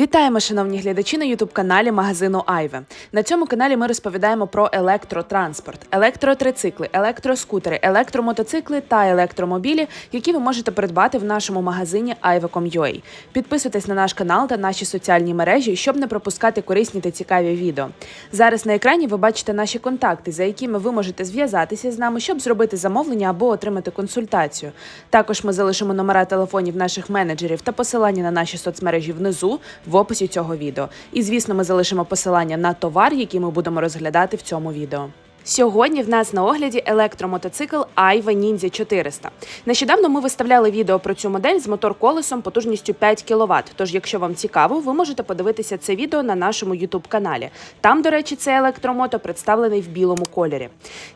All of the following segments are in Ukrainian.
Вітаємо, шановні глядачі на ютуб-каналі магазину Айве. На цьому каналі ми розповідаємо про електротранспорт, електротрицикли, електроскутери, електромотоцикли та електромобілі, які ви можете придбати в нашому магазині Aive.com.ua. Підписуйтесь на наш канал та наші соціальні мережі, щоб не пропускати корисні та цікаві відео. Зараз на екрані ви бачите наші контакти, за якими ви можете зв'язатися з нами, щоб зробити замовлення або отримати консультацію. Також ми залишимо номера телефонів наших менеджерів та посилання на наші соцмережі внизу в описі цього відео. І звісно, ми залишимо посилання на товар, який ми будемо розглядати в цьому відео. Сьогодні в нас на огляді електромотоцикл Aiva Ninja 400. Нещодавно ми виставляли відео про цю модель з мотор-колесом потужністю 5 кВт. Тож, якщо вам цікаво, ви можете подивитися це відео на нашому youtube каналі. Там, до речі, цей електромото представлений в білому кольорі.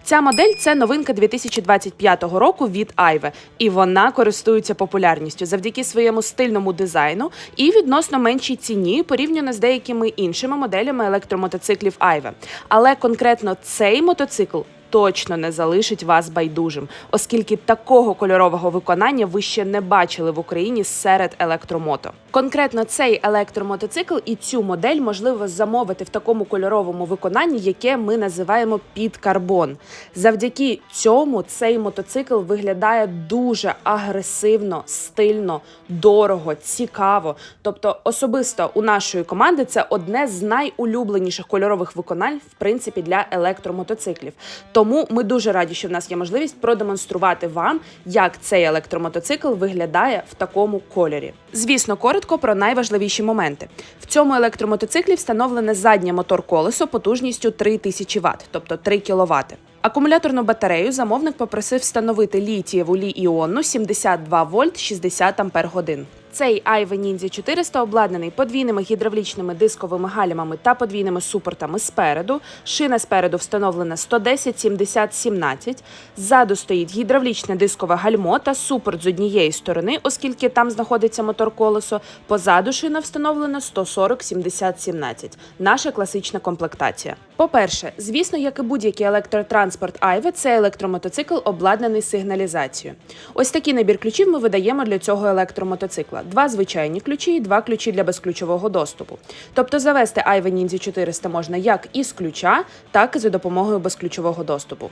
Ця модель це новинка 2025 року від Aive, і вона користується популярністю завдяки своєму стильному дизайну і відносно меншій ціні порівняно з деякими іншими моделями електромотоциклів Aive. Але конкретно цей мотоцикл мотоцикл. Точно не залишить вас байдужим, оскільки такого кольорового виконання ви ще не бачили в Україні серед електромото. Конкретно цей електромотоцикл і цю модель можливо замовити в такому кольоровому виконанні, яке ми називаємо під карбон. Завдяки цьому цей мотоцикл виглядає дуже агресивно, стильно, дорого, цікаво. Тобто, особисто у нашої команди це одне з найулюбленіших кольорових виконань, в принципі, для електромотоциклів. Тому ми дуже раді, що в нас є можливість продемонструвати вам, як цей електромотоцикл виглядає в такому кольорі. Звісно, коротко про найважливіші моменти. В цьому електромотоциклі встановлене заднє мотор-колесо потужністю 3000 Вт, тобто 3 кВт. Акумуляторну батарею замовник попросив встановити літієву лі-іонну 72 вольт 60 ампер годин. Цей Aive Ninja 400 обладнаний подвійними гідравлічними дисковими гальмами та подвійними супортами спереду. Шина спереду встановлена 110 70 17 Ззаду стоїть гідравлічне дискове гальмо та супорт з однієї сторони, оскільки там знаходиться мотор колесо. Позаду шина встановлена 140 70 17 Наша класична комплектація. По-перше, звісно, як і будь-який електротранспорт Aive, це електромотоцикл обладнаний сигналізацією. Ось такий набір ключів ми видаємо для цього електромотоцикла: два звичайні ключі і два ключі для безключового доступу. Тобто завести Ninja 400 можна як із ключа, так і за допомогою безключового доступу.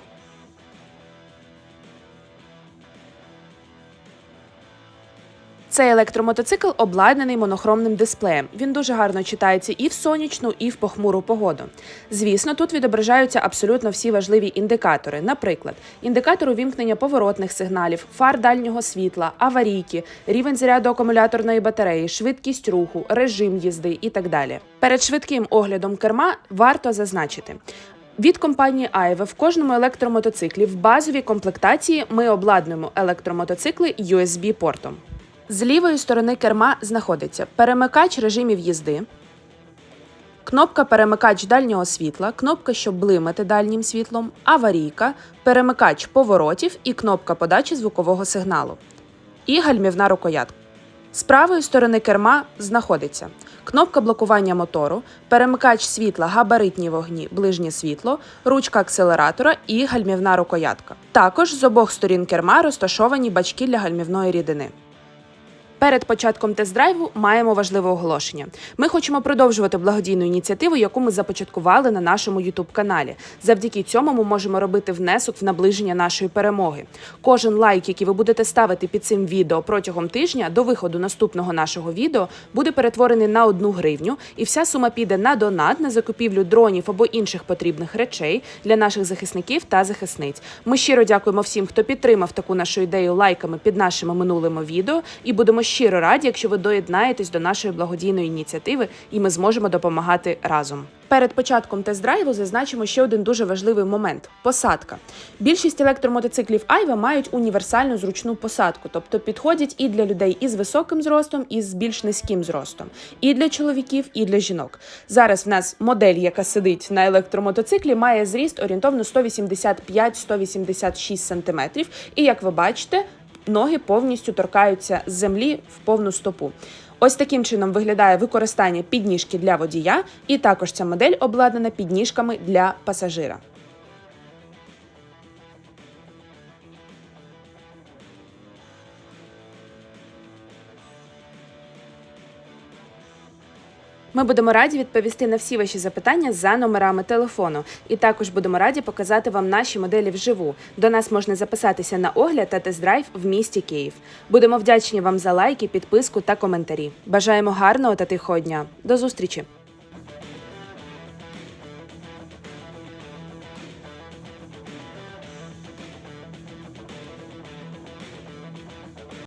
Цей електромотоцикл обладнаний монохромним дисплеєм. Він дуже гарно читається і в сонячну, і в похмуру погоду. Звісно, тут відображаються абсолютно всі важливі індикатори. Наприклад, індикатор увімкнення поворотних сигналів, фар дальнього світла, аварійки, рівень заряду акумуляторної батареї, швидкість руху, режим їзди і так далі. Перед швидким оглядом керма варто зазначити. Від компанії Aive в кожному електромотоциклі в базовій комплектації ми обладнуємо електромотоцикли USB-портом. З лівої сторони керма знаходиться перемикач режимів їзди, кнопка перемикач дальнього світла, кнопка, щоб блимати дальнім світлом, аварійка, перемикач поворотів і кнопка подачі звукового сигналу. І гальмівна рукоятка. З правої сторони керма знаходиться кнопка блокування мотору, перемикач світла, габаритні вогні, ближнє світло, ручка акселератора і гальмівна рукоятка. Також з обох сторін керма розташовані бачки для гальмівної рідини. Перед початком тест-драйву маємо важливе оголошення. Ми хочемо продовжувати благодійну ініціативу, яку ми започаткували на нашому youtube каналі. Завдяки цьому ми можемо робити внесок в наближення нашої перемоги. Кожен лайк, який ви будете ставити під цим відео протягом тижня до виходу наступного нашого відео, буде перетворений на одну гривню, і вся сума піде на донат на закупівлю дронів або інших потрібних речей для наших захисників та захисниць. Ми щиро дякуємо всім, хто підтримав таку нашу ідею лайками під нашими минулими відео, і будемо щиро раді, якщо ви доєднаєтесь до нашої благодійної ініціативи, і ми зможемо допомагати разом. Перед початком тест-драйву зазначимо ще один дуже важливий момент посадка. Більшість електромотоциклів Айва мають універсальну зручну посадку, тобто підходять і для людей із високим зростом, і з більш низьким зростом, і для чоловіків, і для жінок. Зараз в нас модель, яка сидить на електромотоциклі, має зріст орієнтовно 185-186 см. І як ви бачите, ноги повністю торкаються з землі в повну стопу. Ось таким чином виглядає використання підніжки для водія, і також ця модель обладнана підніжками для пасажира. Ми будемо раді відповісти на всі ваші запитання за номерами телефону, і також будемо раді показати вам наші моделі вживу. До нас можна записатися на огляд та тест-драйв в місті Київ. Будемо вдячні вам за лайки, підписку та коментарі. Бажаємо гарного та тихого дня. До зустрічі!